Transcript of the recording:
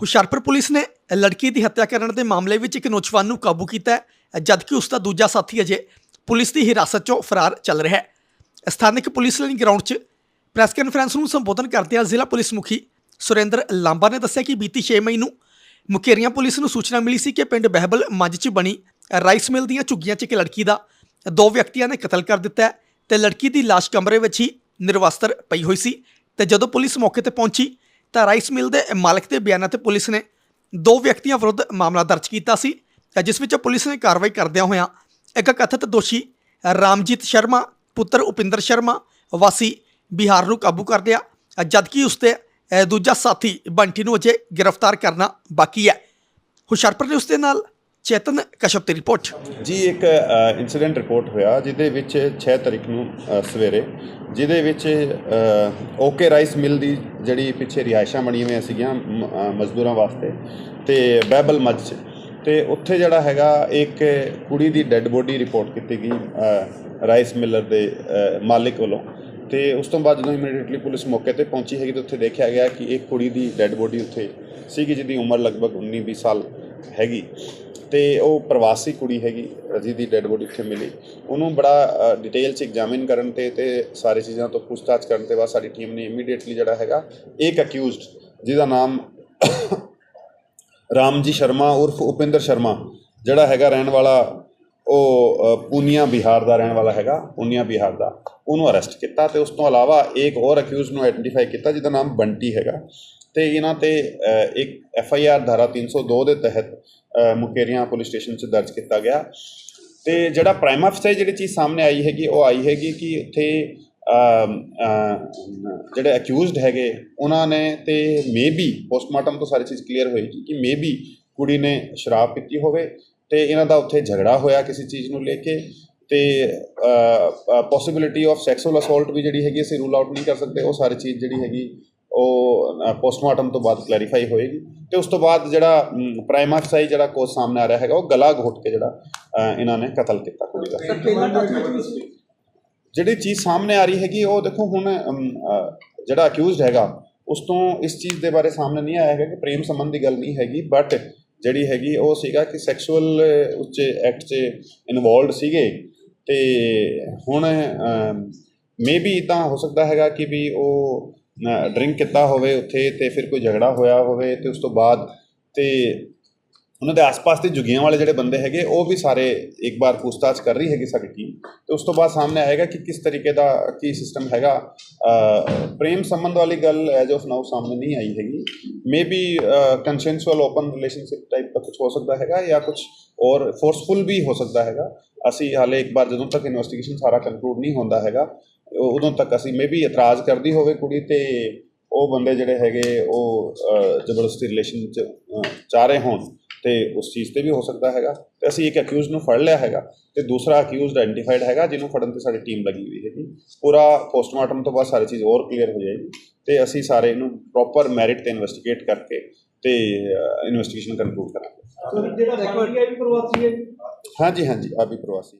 Hoshiarpur police ਨੇ ਲੜਕੀ ਦੀ ਹੱਤਿਆ ਕਰਨ ਦੇ ਮਾਮਲੇ ਵਿੱਚ ਇੱਕ ਨੌਜਵਾਨ ਨੂੰ ਕਾਬੂ ਕੀਤਾ ਹੈ, ਜਦਕਿ ਉਸ ਦਾ ਦੂਜਾ ਸਾਥੀ ਅਜੇ ਪੁਲਿਸ ਦੀ ਹਿਰਾਸਤ 'ਚੋਂ ਫਰਾਰ ਚੱਲ ਰਿਹਾ ਹੈ। ਸਥਾਨਕ ਪੁਲਿਸ ਲਾਈਨ ਗਰਾਊਂਡ 'ਚ ਪ੍ਰੈਸ ਕਾਨਫਰੰਸ ਨੂੰ ਸੰਬੋਧਨ ਕਰਦਿਆਂ ਜ਼ਿਲ੍ਹਾ ਪੁਲਿਸ ਮੁਖੀ ਸੁਰਿੰਦਰ ਲਾਂਬਾ ਨੇ ਦੱਸਿਆ ਕਿ ਬੀਤੀ 6 ਮਈ ਨੂੰ ਮੁਕੇਰੀਆਂ ਪੁਲਿਸ ਨੂੰ ਸੂਚਨਾ ਮਿਲੀ ਸੀ ਕਿ ਪਿੰਡ ਬਹਿਬਲ ਮੱਝ 'ਚ ਬਣੀ ਰਾਈਸ ਮਿਲ ਦੀਆਂ ਝੁੱਗੀਆਂ 'ਚ ਇੱਕ ਲੜਕੀ ਦਾ ਦੋ ਵਿਅਕਤੀਆਂ ਨੇ ਕਤਲ ਕਰ ਦਿੱਤਾ ਹੈ ਤੇ ਲੜਕੀ ਦੀ ਲਾਸ਼ ਕਮਰੇ ਵਿੱਚ ਹੀ ਨਿਰਵਸਤਰ ਪਈ ਹੋਈ ਸੀ ਤੇ ਜਦੋਂ ਪੁਲਿਸ ਮੌਕੇ ਤੇ ਪਹੁੰਚੀ ਤਾਂ ਰਾਈਸ ਮਿਲ ਦੇ ਮਾਲਕ ਦੇ ਬਿਆਨਾਂ ਤੇ ਪੁਲਿਸ ਨੇ ਦੋ ਵਿਅਕਤੀਆਂ ਵਿਰੁੱਧ ਮਾਮਲਾ ਦਰਜ ਕੀਤਾ ਸੀ ਜਿਸ ਵਿੱਚ ਪੁਲਿਸ ਨੇ ਕਾਰਵਾਈ ਕਰਦਿਆਂ ਹੋਇਆਂ ਇੱਕ ਕਥਿਤ ਦੋਸ਼ੀ ਰਾਮਜੀਤ ਸ਼ਰਮਾ, ਪੁੱਤਰ ਉਪਿੰਦਰ ਸ਼ਰਮਾ, ਵਾਸੀ ਬਿਹਾਰ ਨੂੰ ਕਾਬੂ ਕਰ ਲਿਆ, ਜਦਕਿ ਉਸ ਤੇ ਦੂਜਾ ਸਾਥੀ ਬੰਟੀ ਨੂੰ ਅਜੇ ਗ੍ਰਿਫਤਾਰ ਕਰਨਾ ਬਾਕੀ ਹੈ। ਹੁਸ਼ਿਆਰਪੁਰ ਨੇ ਉਸ ਦੇ ਨਾਲ ਚੇਤਨ ਕਸ਼ਪ ਦੀ ਰਿਪੋਰਟ। ਜੀ ਇੱਕ ਇਨਸੀਡੈਂਟ ਰਿਪੋਰਟ ਹੋਇਆ ਜਿਹਦੇ ਵਿੱਚ 6 ਤਰੀਕ ਨੂੰ ਅ, ਸਵੇਰੇ ਜਿਹਦੇ ਵਿੱਚ ਓਕੇ ਰਾਈਸ ਮਿਲ ਦੀ ਜਿਹੜੀ ਪਿੱਛੇ ਰਿਹਾਇਸ਼ਾਂ ਬਣੀਆਂ ਹੋਈਆਂ ਸੀਗੀਆਂ ਮ- ਅ, ਮਜ਼ਦੂਰਾਂ ਵਾਸਤੇ ਤੇ ਬੈਬਲ ਮੱਝ 'ਚ। ਤੇ ਉੱਥੇ ਜਿਹੜਾ ਹੈਗਾ ਇੱਕ ਕੁੜੀ ਦੀ ਡੈੱਡ ਬੋਡੀ ਰਿਪੋਰਟ ਕੀਤੀ ਗਈ ਅ, ਰਾਈਸ ਮਿਲਰ ਦੇ ਅ, ਮਾਲਿਕ ਵੱਲੋਂ। ਤੇ ਉਸ ਤੋਂ ਬਾਅਦ ਜਦੋਂ ਇਮੀਡੀਏਟਲੀ ਪੁਲਿਸ ਮੌਕੇ ਤੇ ਪਹੁੰਚੀ ਹੈਗੀ ਤਾਂ ਉੱਥੇ ਦੇਖਿਆ ਗਿਆ ਕਿ ਇੱਕ ਕੁੜੀ ਦੀ ਡੈੱਡ ਬੋਡੀ ਉੱਥੇ ਸੀਗੀ ਜਿਹਦੀ ਉਮਰ ਲਗਭਗ 19-20 ਸਾਲ ਹੈਗੀ। ਤੇ ਉਹ ਪ੍ਰਵਾਸੀ ਕੁੜੀ ਹੈਗੀ ਜਿਹਦੀ ਡੈੱਡ ਬੋਡੀ ਉੱਥੇ ਮਿਲੀ। ਉਹਨੂੰ ਬੜਾ ਡਿਟੇਲ ਚ ਐਗਜ਼ਾਮਿਨ ਕਰਨ ਤੇ ਤੇ ਸਾਰੇ ਚੀਜ਼ਾਂ ਤੋਂ ਪੁੱਛਤਾਛ ਕਰਨ ਤੇ ਬਾਅਦ ਸਾਡੀ ਟੀਮ ਨੇ ਇਮੀਡੀਏਟਲੀ ਜਿਹੜਾ ਹੈਗਾ, ਇੱਕ ਅਕਿਊਜ਼ਡ ਜਿਹਦਾ ਨਾਮ ਰਾਮਜੀ ਸ਼ਰਮਾ, ਉਰਫ ਉਪਿੰਦਰ ਸ਼ਰਮਾ, ਜਿਹੜਾ ਹੈਗਾ ਰਹਿਣ ਵਾਲਾ, ਉਹ ਪੂਨੀਆ ਬਿਹਾਰ ਦਾ ਰਹਿਣ ਵਾਲਾ ਹੈਗਾ, ਪੂਨੀਆ ਬਿਹਾਰ ਦਾ। ਉਹਨੂੰ ਅਰੈਸਟ ਕੀਤਾ ਤੇ ਉਸ ਤੋਂ ਇਲਾਵਾ ਇੱਕ ਹੋਰ ਅਕਿਊਜ਼ ਨੂੰ ਆਇਡੈਂਟੀਫਾਈ ਕੀਤਾ, ਜਿਹਦਾ ਨਾਮ ਬੰਟੀ ਹੈਗਾ। ਤੇ ਇਹਨਾਂ ਤੇ ਇੱਕ ਐਫ ਆਈ ਆਰ ਧਾਰਾ 302 ਦੇ ਤਹਿਤ ਮੁਕੇਰੀਆਂ ਪੁਲਿਸ ਸਟੇਸ਼ਨ 'ਚ ਦਰਜ ਕੀਤਾ ਗਿਆ। ਤੇ ਜਿਹੜਾ ਪ੍ਰਾਈਮ ਅਫਸਰ ਜਿਹੜੀ ਚੀਜ਼ ਸਾਹਮਣੇ ਆਈ ਹੈਗੀ, ਉਹ ਆਈ ਹੈਗੀ ਕਿ ਉੱਥੇ ਜਿਹੜੇ ਅਕਿਊਜ਼ਡ ਹੈਗੇ, ਉਹਨਾਂ ਨੇ ਤੇ ਮੇਬੀ ਪੋਸਟਮਾਰਟਮ ਤੋਂ ਸਾਰੀ ਚੀਜ਼ ਕਲੀਅਰ ਹੋਏਗੀ ਕਿ ਮੇਬੀ ਕੁੜੀ ਨੇ ਸ਼ਰਾਬ ਪੀਤੀ ਹੋਵੇ ਤੇ ਇਹਨਾਂ ਦਾ ਉੱਥੇ ਝਗੜਾ ਹੋਇਆ ਕਿਸੇ ਚੀਜ਼ ਨੂੰ ਲੈ ਕੇ ਤੇ ਪੋਸਿਬਿਲਿਟੀ ਆਫ ਸੈਕਸੁਅਲ ਅਸੌਲਟ ਵੀ ਜਿਹੜੀ ਹੈਗੀ ਅਸੀਂ ਰੂਲ ਆਊਟ ਨਹੀਂ ਕਰ ਸਕਦੇ, ਉਹ ਸਾਰੀ ਚੀਜ਼ ਜਿਹੜੀ ਹੈਗੀ ਉਹ ਪੋਸਟਮਾਰਟਮ ਤੋਂ ਬਾਅਦ ਕਲੈਰੀਫਾਈ ਹੋਏਗੀ। ਤੇ ਉਸ ਤੋਂ ਬਾਅਦ ਜਿਹੜਾ ਪ੍ਰਾਈਮ ਅਫਸਾਈ ਜਿਹੜਾ ਕੋਸ ਸਾਹਮਣੇ ਆ ਰਿਹਾ ਹੈਗਾ ਉਹ ਗਲਾ ਘੁੱਟ ਕੇ ਜਿਹੜਾ ਇਹਨਾਂ ਨੇ ਕਤਲ ਕੀਤਾ। ਕੁੜੀ ਦਾ ਜਿਹੜੀ ਚੀਜ਼ ਸਾਹਮਣੇ ਆ ਰਹੀ ਹੈਗੀ ਉਹ ਦੇਖੋ ਹੁਣ ਜਿਹੜਾ ਅਕਿਊਜ਼ਡ ਹੈਗਾ ਉਸ ਤੋਂ ਇਸ ਚੀਜ਼ ਦੇ ਬਾਰੇ ਸਾਹਮਣੇ ਨਹੀਂ ਆਇਆ ਹੈਗਾ ਕਿ ਪ੍ਰੇਮ ਸੰਬੰਧ ਦੀ ਗੱਲ ਨਹੀਂ ਹੈਗੀ ਬਟ ਜਿਹੜੀ ਹੈਗੀ ਉਹ ਸੀਗਾ ਕਿ ਸੈਕਸ਼ੂਅਲ ਉੱਚ ਐਕਟ 'ਚ ਇਨਵੋਲਡ ਸੀਗੇ। ਤੇ ਹੁਣ ਮੇਬੀ ਇਦਾਂ ਹੋ ਸਕਦਾ ਹੈਗਾ ਕਿ ਵੀ ਉਹ ਡਰਿੰਕ ਕੀਤਾ ਹੋਵੇ ਉੱਥੇ ਤੇ ਫਿਰ ਕੋਈ ਝਗੜਾ ਹੋਇਆ ਹੋਵੇ ਤੇ ਉਸ ਤੋਂ ਬਾਅਦ ਤੇ ਉਹਨਾਂ ਦੇ ਆਸ-ਪਾਸ ਦੇ ਜੁਗੀਆਂ ਵਾਲੇ ਜਿਹੜੇ ਬੰਦੇ ਹੈਗੇ, ਉਹ ਵੀ ਸਾਰੇ ਇੱਕ ਵਾਰ ਪੁੱਛਤਾਛ ਕਰ ਰਹੀ ਹੈਗੀ ਸਾਡੀ ਟੀਮ ਤੇ ਉਸ ਤੋਂ ਬਾਅਦ ਸਾਹਮਣੇ ਆਏਗਾ ਕਿ ਕਿਸ ਤਰੀਕੇ ਦਾ, ਕੀ ਸਿਸਟਮ ਹੈਗਾ। ਪ੍ਰੇਮ ਸੰਬੰਧ ਵਾਲੀ ਗੱਲ ਐਜ ਆਫ ਨਾਓ ਸਾਹਮਣੇ ਨਹੀਂ ਆਈ ਹੈਗੀ। Maybe consensual open relationship type ਦਾ ਕੁਝ ਹੋ ਸਕਦਾ ਹੈਗਾ ਜਾਂ ਕੁਝ ਔਰ ਫੋਰਸਫੁਲ ਵੀ ਹੋ ਸਕਦਾ ਹੈਗਾ। ਅਸੀਂ ਹਾਲੇ ਇੱਕ ਵਾਰ ਜਦੋਂ ਤੱਕ ਇਨਵੈਸਟੀਗੇਸ਼ਨ ਸਾਰਾ ਕੰਕਲੂਡ ਨਹੀਂ ਹੁੰਦਾ ਹੈਗਾ। ਉਦੋਂ ਤੱਕ ਅਸੀਂ ਮੇਬੀ ਇਤਰਾਜ਼ ਕਰਦੀ ਹੋਵੇ ਕੁੜੀ ਤੇ ਉਹ ਬੰਦੇ ਜਿਹੜੇ ਹੈਗੇ ਉਹ ਜ਼ਬਰਦਸਤੀ ਰਿਲੇਸ਼ਨ ਚ ਚਾਹ ਰਹੇ ਹੋਣ ਤੇ ਉਸ ਚੀਜ਼ ਤੇ ਵੀ ਹੋ ਸਕਦਾ ਹੈਗਾ। ਤੇ ਅਸੀਂ ਇੱਕ ਅਕਿਊਜ਼ ਨੂੰ ਫੜ ਲਿਆ ਹੈਗਾ ਤੇ ਦੂਸਰਾ ਅਕਿਊਜ਼ਡ ਆਇਡੈਂਟੀਫਾਈਡ ਹੈਗਾ ਜਿਹਨੂੰ ਫੜਨ ਤੇ ਸਾਡੀ ਟੀਮ ਲੱਗੀ ਹੋਈ ਹੈਗੀ। ਪੂਰਾ ਪੋਸਟਮਾਰਟਮ ਤੋਂ ਬਾਅਦ ਸਾਰੀ ਚੀਜ਼ ਹੋਰ ਕਲੀਅਰ ਹੋ ਜਾਏਗੀ ਤੇ ਅਸੀਂ ਸਾਰੇ ਇਹਨੂੰ ਪ੍ਰੋਪਰ ਮੈਰਿਟ ਤੇ ਇਨਵੈਸਟੀਗੇਟ ਕਰਕੇ ਤੇ ਇਨਵੈਸਟੀਗੇਸ਼ਨ ਕੰਕਲੂਡ ਕਰਾਂਗੇ। ਹੈ ਹੈ? ਜੀ। ਹਾਂਜੀ ਹਾਂਜੀ ਆ ਵੀ ਪ੍ਰਵਾਸੀ।